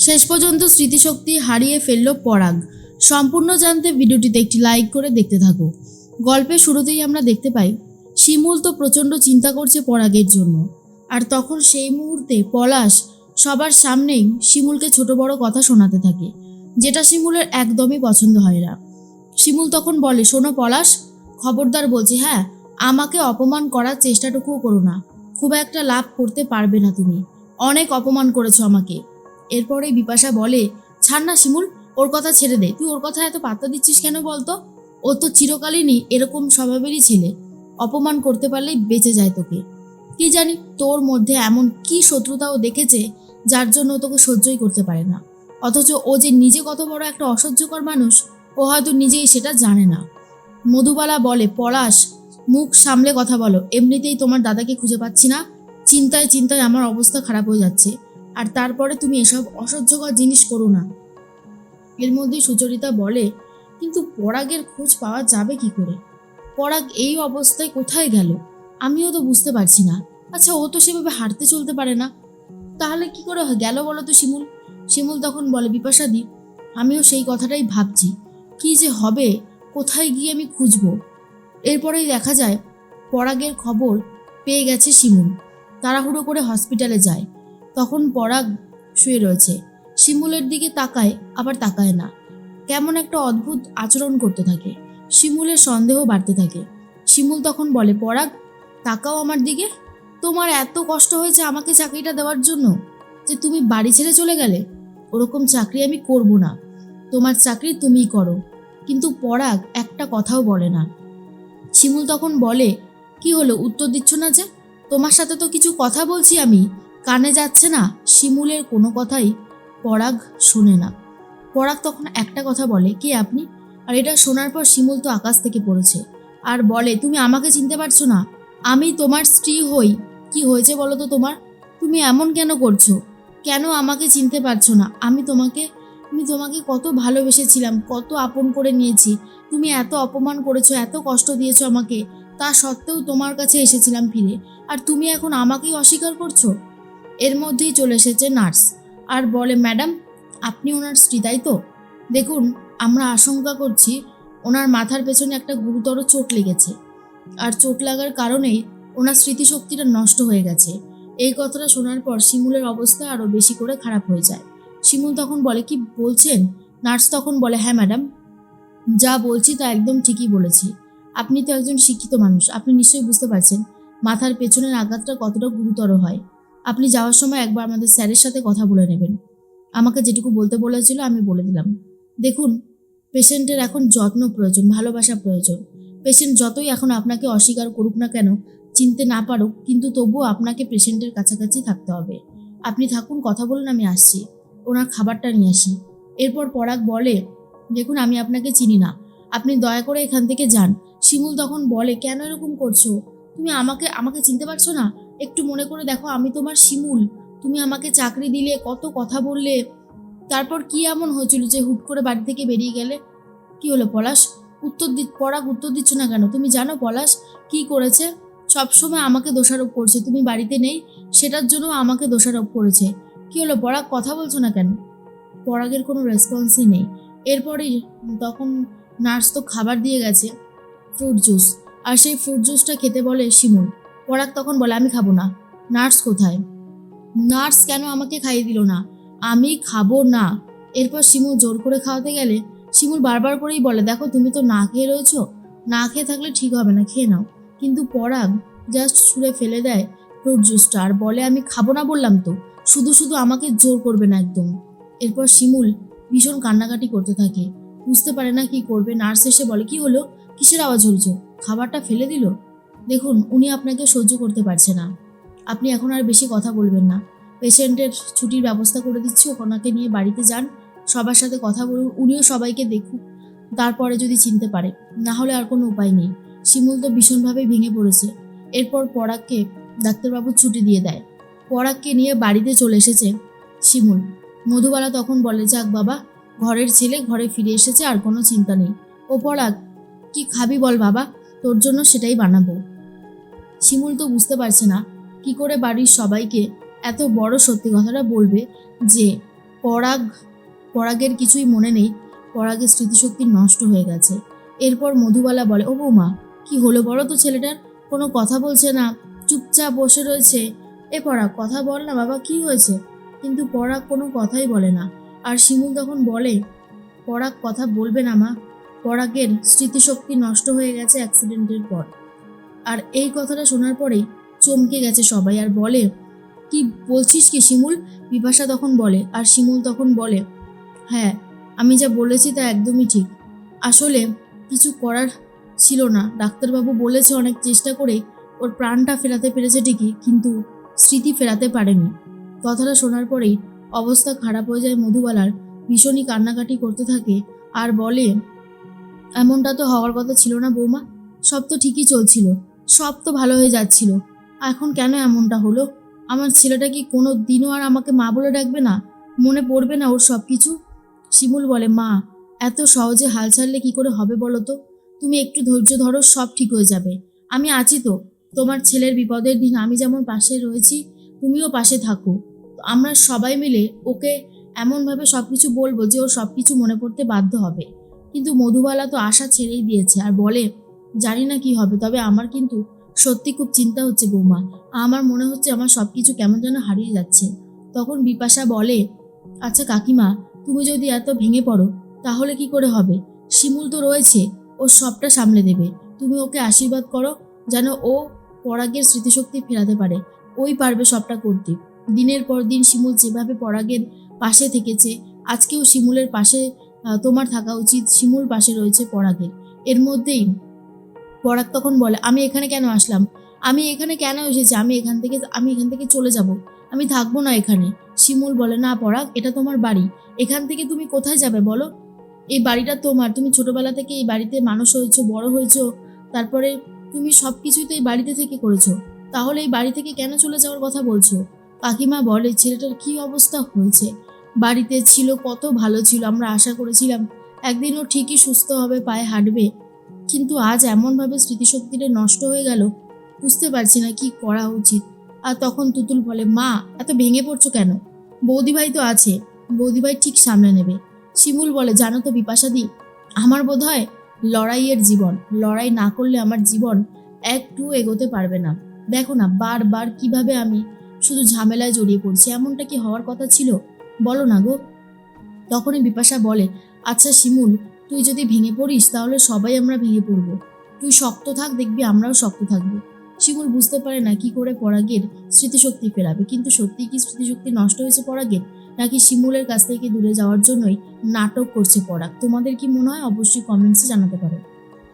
শেষ পর্যন্ত স্মৃতিশক্তি হারিয়ে ফেলল পরাগ। সম্পূর্ণ জানতে ভিডিওটিতে একটি লাইক করে দেখতে থাকো। গল্পের শুরুতেই আমরা দেখতে পাই, শিমুল তো প্রচণ্ড চিন্তা করছে পরাগের জন্য। আর তখন সেই মুহূর্তে পলাশ সবার সামনেই শিমুলকে ছোট বড় কথা শোনাতে থাকে, যেটা শিমুলের একদমই পছন্দ হয় না। শিমুল তখন বলে, শোনো পলাশ, খবরদার বলছি হ্যাঁ আমাকে অপমান করার চেষ্টাটুকুও করো না। খুব একটা লাভ করতে পারবে না তুমি। অনেক অপমান করেছ আমাকে। এরপরে বিপাশা বলে, ছাড় না শিমুল, ওর কথা ছেড়ে দে। তুই ওর কথা এত পাত্তা দিচ্ছিস কেন বলতো? ও তো চিরকালীনই এরকম স্বভাবেরই ছেলে। অপমান করতে পারলেই বেঁচে যায় তোকে। কি জানি তোর মধ্যে এমন কি শত্রুতা ও দেখেছে যার জন্য তোকে সহ্যই করতে পারে না। অথচ ও যে নিজে কত বড় একটা অসহ্যকর মানুষ, ও হয়তো নিজেই সেটা জানে না। মধুবালা বলে, পলাশ, মুখ সামলে কথা বলো। এমনিতেই তোমার দাদাকে খুঁজে পাচ্ছি না। চিন্তায় চিন্তায় আমার অবস্থা খারাপ হয়ে যাচ্ছে। আর তারপরে তুমি এসব অসহ্যকর জিনিস করো না। এর মধ্যে সুচরিতা বলে, কিন্তু পরাগের খোঁজ পাওয়া যাবে কি করে? পরাগ এই অবস্থায় কোথায় গেল? আমিও তো বুঝতে পারছি না। আচ্ছা ও তো সেভাবে হাঁটতে চলতে পারে না। তাহলে কি করে গেল বলো তো শিমুল। শিমুল তখন বলে বিপাশাদি আমিও সেই কথাটাই ভাবছি। কি যে হবে? কোথায় গিয়ে আমি খুঁজবো? এরপরেই দেখা যায়, পরাগের খবর পেয়ে গেছে শিমুল। তাড়াহুড়ো করে হসপিটালে যায়। তখন পরাগ শুয়ে রয়েছে। শিমুলের দিকে তাকায়, আবার তাকায় না। কেমন একটা অদ্ভুত আচরণ করতে থাকে। শিমুলের সন্দেহ বাড়তে থাকে। শিমুল তখন বলে পরাগ তাকাও আমার দিকে। তোমার এত কষ্ট হয়েছে আমাকে চাকরিটা দেওয়ার জন্য যে তুমি বাড়ি ছেড়ে চলে গেলে? ওরকম চাকরি আমি করব না। তোমার চাকরি তুমিই করো। কিন্তু পরাগ একটা কথাও বলে না। শিমুল তখন বলে, কি হলো? উত্তর দিচ্ছ না যে? তোমার সাথে তো কিছু কথা বলছি আমি। কানে যাচ্ছে না, শিমুলের কোনো কথাই পরাগ শোনে না। পরাগ তখন একটা কথা বলে, কে আপনি? আর এটা শোনার পর শিমুল তো আকাশ থেকে পড়েছে। আর বলে, তুমি আমাকে চিনতে পারছ না। আমি তোমার স্ত্রী হই। কি হয়েছে বলো তো তোমার? তুমি এমন কেন করছ? কেন আমাকে চিনতে পারছ না? আমি তোমাকে আমি তোমাকে কত ভালোবেসেছিলাম, কত আপন করে নিয়েছি। তুমি এত অপমান করেছ, এত কষ্ট দিয়েছ আমাকে। তা সত্ত্বেও তোমার কাছে এসেছিলাম ফিরে। আর তুমি এখন আমাকেই অস্বীকার করছ? এর মধ্যেই চলে এসেছে নার্স। আর বলে, ম্যাডাম, আপনি ওনার স্ত্রী, তাই তো? দেখুন, আমরা আশঙ্কা করছি ওনার মাথার পেছনে একটা গুরুতর চোট লেগেছে। আর চোট লাগার কারণেই ওনার স্মৃতিশক্তিটা নষ্ট হয়ে গেছে। এই কথাটা শোনার পর শিমুলের অবস্থা আরও বেশি করে খারাপ হয়ে যায়। শিমুল তখন বলে, কি বলছেন? নার্স তখন বলে হ্যাঁ ম্যাডাম, যা বলছি তা একদম ঠিকই বলেছি। আপনি তো একজন শিক্ষিত মানুষ, আপনি নিশ্চয়ই বুঝতে পারছেন মাথার পেছনের আঘাতটা কতটা গুরুতর হয়। আপনি যাওয়ার সময় একবার আমাদের স্যারের সাথে কথা বলে নেবেন। আমাকে যেটুকু বলতে বলেছিল, আমি বলে দিলাম। দেখুন, পেশেন্টের এখন যত্ন প্রয়োজন, ভালোবাসা প্রয়োজন। পেশেন্ট যতই এখন আপনাকে অস্বীকার করুক না কেন, চিনতে না পারুক, কিন্তু তবুও আপনাকে পেশেন্টের কাছাকাছি থাকতে হবে। আপনি থাকুন, কথা বলুন, আমি আসছি। ওনার খাবারটা নিয়ে আসি। এরপর পরাগ বলে, দেখুন, আমি আপনাকে চিনি না। আপনি দয়া করে এখান থেকে যান। শিমুল তখন বলে, কেন এরকম করছ? তুমি আমাকে আমাকে চিনতে পারছ না? একটু মনে করে দেখো, আমি তোমার শিমুল। তুমি আমাকে চাকরি দিলে, কত কথা বললে। তারপর কি এমন হয়েছিল যে হুট করে বাড়ি থেকে বেরিয়ে গেলে? কি হলো পলাশ? উত্তর দি, পরাগ উত্তর দিচ্ছ না কেন? তুমি জানো পলাশ কি করেছে? সবসময় আমাকে দোষারোপ করছে, তুমি বাড়িতে নেই, সেটার জন্য আমাকে দোষারোপ করেছে। কি হলো পরাগ, কথা বলছো না কেন? পরাগের কোনো রেসপন্সই নেই। এরপরেই তখন নার্স তো খাবার দিয়ে গেছে ফ্রুট জুস আর সেই ফ্রুট জুসটা খেতে বলে শিমুল। পরাগ তখন বলে, আমি খাব না। নার্স কোথায়? নার্স কেন আমাকে খাইয়ে দিল না? আমি খাব না। এরপর শিমুল জোর করে খাওয়াতে গেলে শিমুল বারবার করেই বলে, দেখো, তুমি তো না খেয়ে রয়েছো। না খেয়ে থাকলে ঠিক হবে না, খেয়ে নাও। কিন্তু পরাগ জাস্ট ছুঁড়ে ফেলে দেয় ফ্রুট জুসটা আর বলে, আমি খাব না বললাম তো। শুধু শুধু আমাকে জোর করবে না একদম। এরপর শিমুল ভীষণ কান্নাকাটি করতে থাকে। বুঝতে পারে না কি করবে। নার্স এসে বলে, কি হলো? কিসের আওয়াজ হলছো খাবারটা ফেলে দিল? দেখুন, উনি আপনাকে সহ্য করতে পারছে না। আপনি এখন আর বেশি কথা বলবেন না। পেশেন্টের ছুটির ব্যবস্থা করে দিচ্ছি, ওনাকে নিয়ে বাড়িতে যান, সবার সাথে কথা বলুন, উনিও সবাইকে দেখুক, তারপরে যদি চিনতে পারে। না হলে আর কোনো উপায় নেই। শিমুল তো ভীষণভাবে ভেঙে পড়েছে। এরপর পরাগকে ডাক্তারবাবু ছুটি দিয়ে দেয়। পরাগকে নিয়ে বাড়িতে চলে এসেছে শিমুল। মধুবালা তখন বলে, যাক বাবা, ঘরের ছেলে ঘরে ফিরে এসেছে, আর কোনো চিন্তা নেই। ও পরাগ, কি খাবি বল বাবা? তোর জন্য সেটাই বানাবো। শিমুল তো বুঝতে পারছে না কি করে বাড়ির সবাইকে এত বড় সত্যি কথাটা বলবে যে পরাগ, পরাগের কিছুই মনে নেই, পরাগের স্মৃতিশক্তি নষ্ট হয়ে গেছে। এরপর মধুবালা বলে, ও বৌমা, কি হলো বলো তো ছেলেটার? কোনো কথা বলছে না, চুপচাপ বসে রয়েছে। এ পরাগ, কথা বল না বাবা, কি হয়েছে? কিন্তু পরাগ কোনো কথাই বলে না। আর শিমুল তখন বলে, পরাগ কথা বলবে না মা। পরাগের স্মৃতিশক্তি নষ্ট হয়ে গেছে অ্যাক্সিডেন্টের পর। আর এই কথাটা শোনার পরেই চমকে গেছে সবাই আর বলে, কি বলছিস কি শিমুল? বিপাশা তখন বলে, আর শিমুল তখন বলে হ্যাঁ আমি যা বলেছি তা একদমই ঠিক। আসলে কিছু করার ছিল না। ডাক্তারবাবু বলেছে অনেক চেষ্টা করে ওর প্রাণটা ফেরাতে পেরেছে ঠিকই, কিন্তু স্মৃতি ফেরাতে পারেনি। কথাটা শোনার পরেই অবস্থা খারাপ হয়ে যায় মধুবালার। ভীষণই কান্নাকাটি করতে থাকে আর বলে, এমনটা তো হওয়ার কথা ছিল না বৌমা। সব তো ঠিকই চলছিল। সব তো ভালো হয়ে যাচ্ছিল। এখন কেন এমনটা হলো? আমার ছেলেটা কি কোনো দিনও আর আমাকে মা বলে ডাকবে না? মনে পড়বে না ওর সব কিছু শিমুল বলে, মা, এত সহজে হাল ছাড়লে কি করে হবে বলো তো? তুমি একটু ধৈর্য ধরো, সব ঠিক হয়ে যাবে। আমি আছি তো। তোমার ছেলের বিপদের দিন আমি যেমন পাশে রয়েছি, তুমিও পাশে থাকো। আমরা সবাই মিলে ওকে এমনভাবে সব কিছু বলব যে ওর সব কিছু মনে পড়তে বাধ্য হবে। কিন্তু মধুবালা তো আশা ছেড়েই দিয়েছে আর বলে জানি না কি হবে, তবে আমার কিন্তু সত্যি খুব চিন্তা হচ্ছে বৌমা। আমার মনে হচ্ছে আমার সব কিছু কেমন যেন হারিয়ে যাচ্ছে। তখন বিপাশা বলে আচ্ছা কাকিমা, তুমি যদি এত ভেঙে পড়ো, তাহলে কি করে হবে? শিমুল তো রয়েছে, ও সবটা সামলে দেবে। তুমি ওকে আশীর্বাদ করো, যেন ও পরাগের স্মৃতিশক্তি ফেরাতে পারে। ওই পারবে সবটা করতে। দিনের পর দিন শিমুল যেভাবে পরাগের পাশে থেকেছে, আজকেও শিমুলের পাশে তোমার থাকা উচিত। শিমুল পাশে রয়েছে পরাগের। এর মধ্যেই পরাগ তখন বলে, আমি এখানে কেন আসলাম? আমি এখানে কেন এসেছি? আমি এখান থেকে, আমি এখান থেকে চলে যাব। আমি থাকব না এখানে। শিমুল বলে, না পরাগ, এটা তোমার বাড়ি। এখান থেকে তুমি কোথায় যাবে বলো? এই বাড়িটা তোমার। তুমি ছোটবেলা থেকে এই বাড়িতে মানুষ হয়েছো, বড় হয়েছো। তারপরে তুমি সব কিছুই তো এই বাড়িতে থেকে করেছ। তাহলে এই বাড়ি থেকে কেন চলে যাওয়ার কথা বলছো? কাকিমা বলে, ছেলেটার কি অবস্থা হয়েছে? বাড়িতে ছিল, কত ভালো ছিল, আমরা আশা করেছিলাম। একদিন ও ঠিকই সুস্থ হবে, পায়ে হাঁটবে। কিন্তু আজ এমনভাবে স্মৃতিশক্তিটা নষ্ট হয়ে গেল, বুঝতে পারছি না কি করা উচিত। আর তখন তুতুল বলে, মা, এত ভেঙে পড়ছো কেন? বৌদিভাই তো আছে, বৌদিভাই ঠিক সামনে নেবে। শিমুল বলে, জানো তো বিপাশাদি, আমার বোধ হয় লড়াইয়ের জীবন, লড়াই না করলে আমার জীবন একটু এগোতে পারবে না। দেখো না, বারবার কীভাবে আমি শুধু ঝামেলায় জড়িয়ে পড়ছি, এমনটা কি হওয়ার কথা ছিল? বলো না গো? তখনই বিপাশা বলে আচ্ছা শিমুল তুই যদি ভেঙে পড়িস, তাহলে সবাই আমরা ভেঙে পড়ব। তুই শক্ত থাক, দেখবি আমরাও শক্ত থাকব। শিমুল বুঝতে পারে না কি করে পরাগের স্মৃতিশক্তি ফেরাবে, কিন্তু সত্যি কি স্মৃতিশক্তি নষ্ট হয়েছে পরাগের? নাকি শিমুলের কাছ থেকে দূরে যাওয়ার জন্যই নাটক করছে পরাগ? তোমাদের কি মনে হয়? অবশ্যই কমেন্টসে জানাতে পারো।